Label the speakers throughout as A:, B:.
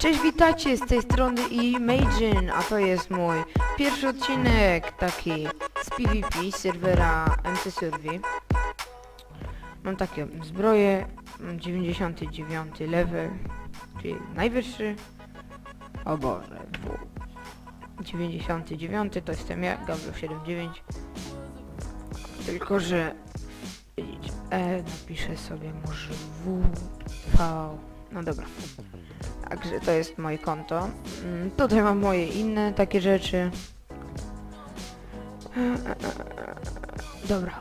A: Cześć, witajcie z tej strony i Majin, a to jest mój pierwszy odcinek taki z PvP serwera MC Survey. Mam takie zbroje, mam 99 level, czyli najwyższy. O Boże, W. 99 to jestem ja, Gabriel 79. Tylko, że E napiszę sobie może W, no dobra. Także to jest moje konto. Mm, Tutaj mam moje inne takie rzeczy. Dobra.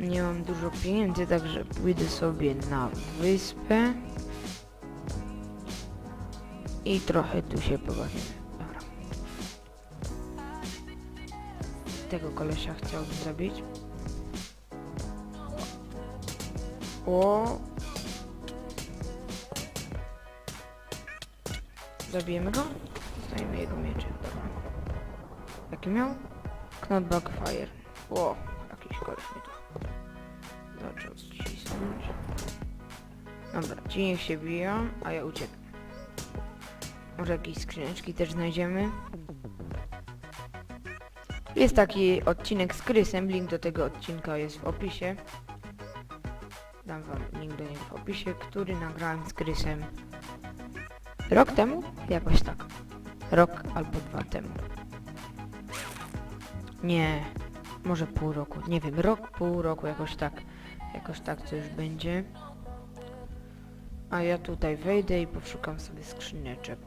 A: Nie mam dużo pieniędzy, także pójdę sobie na wyspę. I trochę tu się pobawimy. Dobra. Tego kolesia chciałbym zabić. O, Zabijemy go? Dostajemy jego miecze. Jaki miał? Knot Backfire. Ło, jakiś koleś mi tu zaczął cisnąć. Dobra, ci niech się biją, a ja uciekam. Może jakieś skrzyneczki też znajdziemy. Jest taki odcinek z Krysem, link do tego odcinka jest w opisie. Dam wam link do niego w opisie, który nagrałem z Krysem Rok temu? Jakoś tak. Rok albo dwa temu. Nie, może pół roku. Nie wiem, rok, pół roku, jakoś tak. Jakoś tak to już będzie. A ja tutaj wejdę i poszukam sobie skrzyneczek.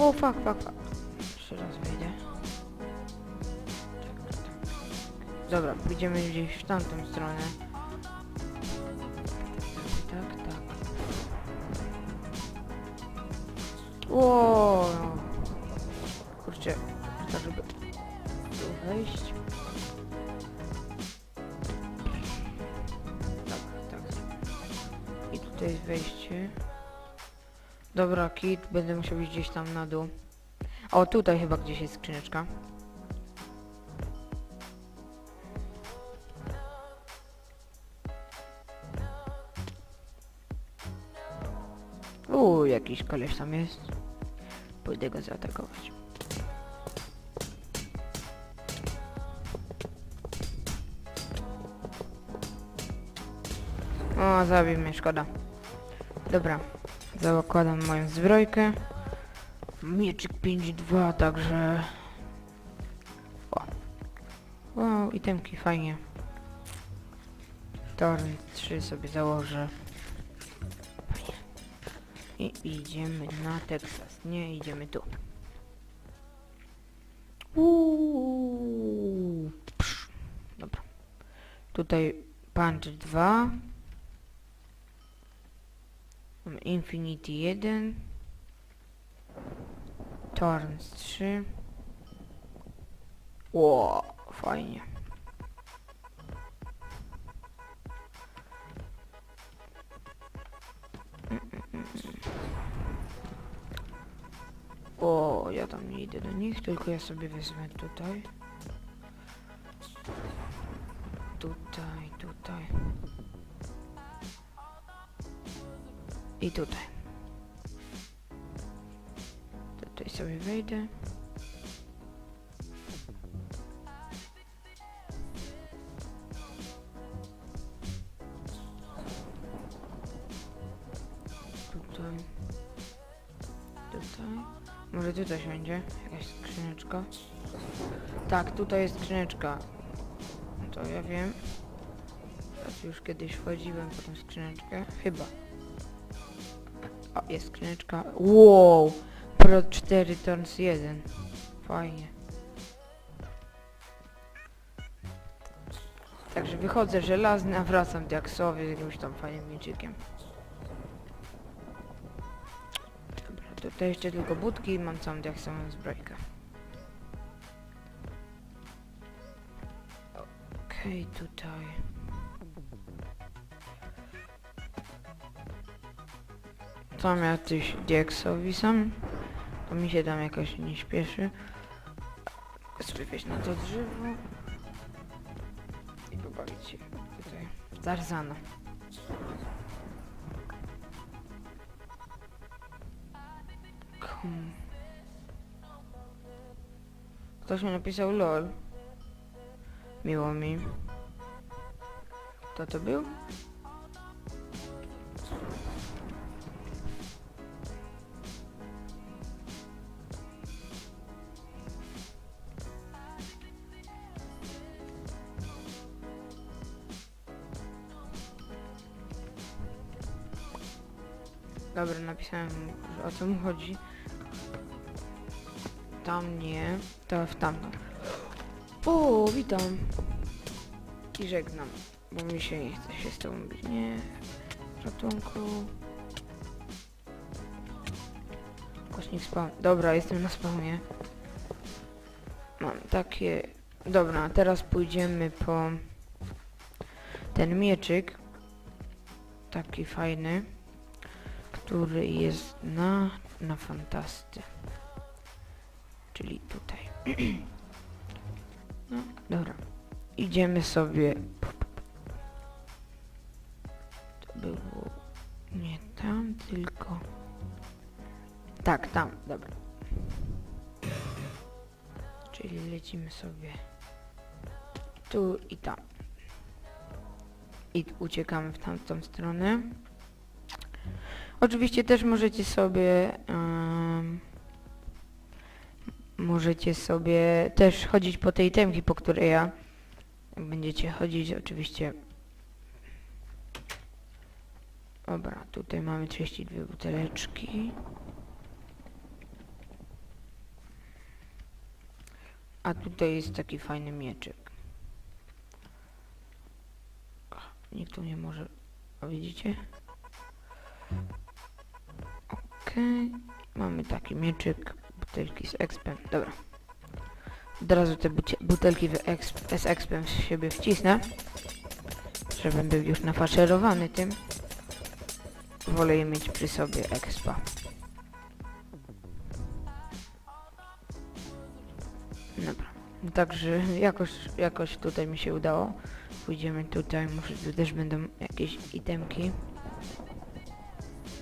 A: O, fuck, fuck, fuck. Jeszcze raz wejdę. Tak, tak, tak. Dobra, pójdziemy gdzieś w tamtą stronę. Tak, tak. O, Kurczę, tak żeby tu wejść. Tak, tak. I tutaj jest wejście. Dobra, kit, będę musiał iść gdzieś tam na dół. O, tutaj chyba gdzieś jest skrzyneczka. Uuu, jakiś koleś tam jest. Pójdę go zaatakować. O, zabił mnie, szkoda. Dobra, zakładam moją zbrojkę. Mieczyk 5-2, także... O. Wow, itemki, fajnie. Torn 3 sobie założę. I idziemy na Teksas. Nie, idziemy tu. Uuu. Dobra. Tutaj Punch 2. Infinity 1. Torrens 3. Ło, fajnie. O, ja tam nie idę do nich, tylko ja sobie wezmę. Tutaj, I tutaj. Tutaj sobie wejdę. Tutaj. Tutaj. Może tutaj będzie jakaś skrzyneczka. Tak, tutaj jest skrzyneczka. To ja wiem. Już kiedyś wchodziłem po tą skrzyneczkę. Chyba. Jest skrzyneczka. Wow! Pro 4 Turns 1. Fajnie. Także wychodzę żelazny, a wracam diaksowy z jakimś tam fajnym mieczykiem. Dobra, tutaj jeszcze tylko budki i mam całą diaksową zbrojkę. Okej, tutaj. Tam jacyś dieksowi są. To mi się tam jakoś nie śpieszy. Wejść na to drzewo. I pobawić się tutaj Tarzana. Kom. Ktoś mi napisał LOL. Miło mi. Kto to był? Napisałem o co mu chodzi. Tam nie, to w tamtą. O, witam. I żegnam, bo mi się nie chce się z tobą bić. Nie, ratunku. Kośnik spawn. Dobra, jestem na spawnie. Mam takie... Dobra, teraz pójdziemy po ten mieczyk. Taki fajny który jest na, na fantasty. Czyli tutaj. No, dobra. Idziemy sobie. To było nie tam, tylko... Tak, tam, dobra. Czyli lecimy sobie tu i tam. I uciekamy w tamtą stronę. Oczywiście też możecie sobie możecie sobie też chodzić po tej temki, po której ja będziecie chodzić oczywiście Dobra, tutaj mamy 32 buteleczki. A tutaj jest taki fajny mieczyk. Nikt tu nie może... O, widzicie? Okej, mamy taki mieczyk, butelki z expem, dobra. Od razu te butelki exp z expem w siebie wcisnę, żebym był już nafaszerowany tym. Wolę mieć przy sobie expa. Dobra, także jakoś, jakoś tutaj mi się udało. Pójdziemy tutaj, może tu też będą jakieś itemki.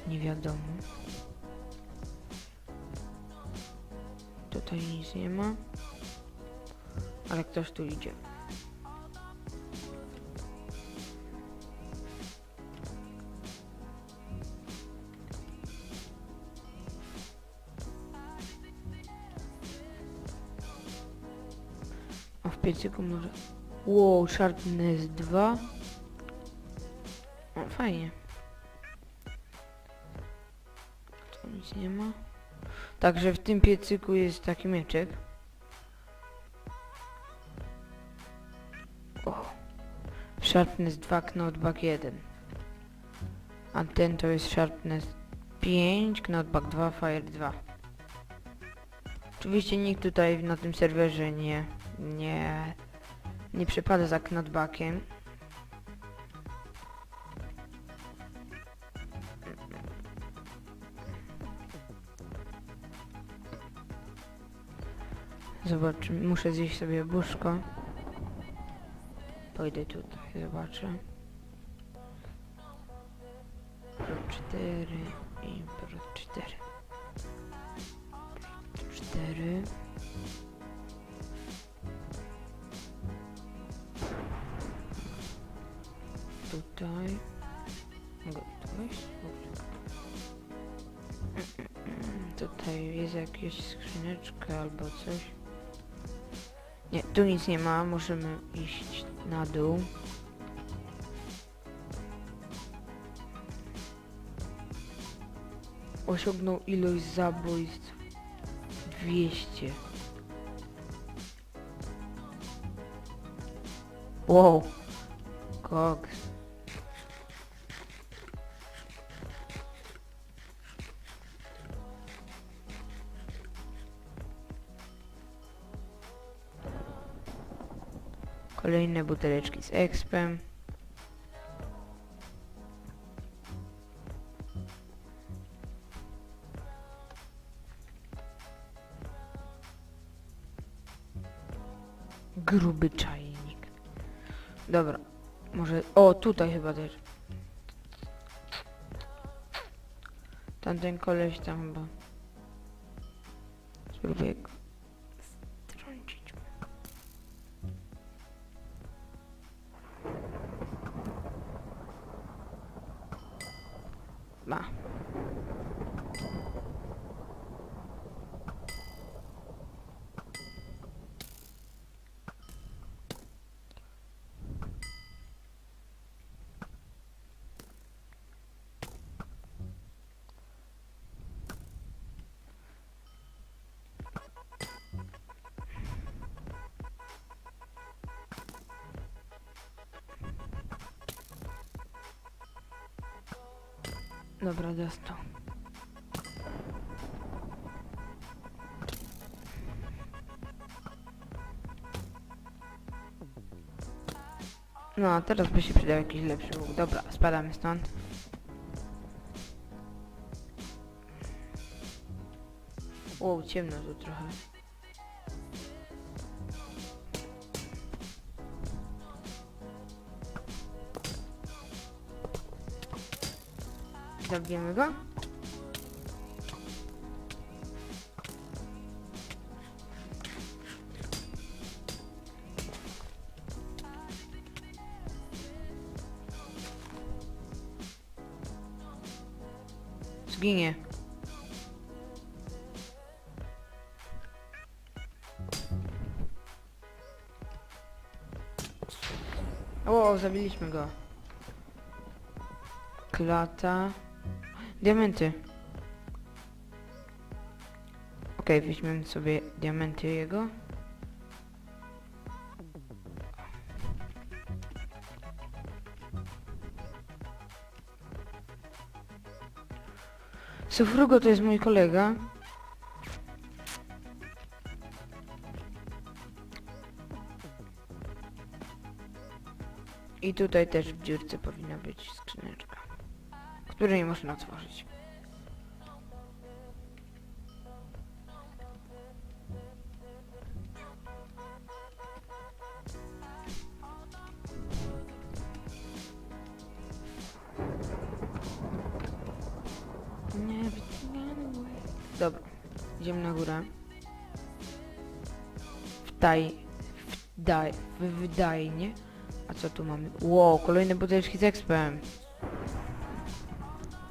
A: Nie wiadomo. Tutaj nic nie ma. Ale ktoś tu idzie. A w piecyku może... Wow, Sharpness 2. O, fajnie. Tu nic nie ma. Także w tym piecyku jest taki mieczek. O. Sharpness 2, Knockback 1. A ten to jest Sharpness 5, Knockback 2, Fire 2. Oczywiście nikt tutaj na tym serwerze nie, nie, nie przepada za knockbackiem. Zobaczymy, muszę zjeść sobie buszko. Pójdę tutaj, zobaczę. Pro 4 i Pro 4. 4. Tutaj. Mogę. Tutaj jest jakaś skrzyneczka albo coś. Nie, tu nic nie ma, możemy iść na dół. Osiągnął ilość zabójstw 200. Wow. Koks. Kolejne buteleczki z expem. Gruby czajnik. Dobra. Może... O, tutaj chyba też. Tamten koleś tam chyba. Spróbuję go. Dobra, dostał. No, teraz by się przydał jakiś lepszy łuk. Dobra, spadamy stąd. Wow, ciemno tu trochę. Zabijemy go? Zginie. O, zabiliśmy go. Klata. Diamenty. Okej, weźmiemy sobie diamenty jego. Sufrugo to jest mój kolega. I tutaj też w dziurce powinna być skrzyneczka, której można otworzyć. Nie, Dobra, idziemy na górę. Wdaj, wdaj, wydajnie. A co tu mamy? Wow, kolejne butelki z expem.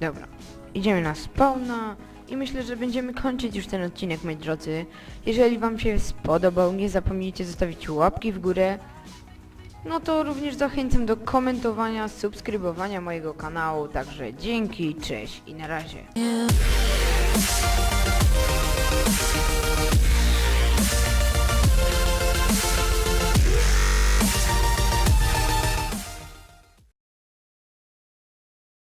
A: Dobra, idziemy na spawna i myślę, że będziemy kończyć już ten odcinek, moi drodzy. Jeżeli wam się spodobał, nie zapomnijcie zostawić łapki w górę. No to również zachęcam do komentowania, subskrybowania mojego kanału. Także dzięki, cześć i na razie.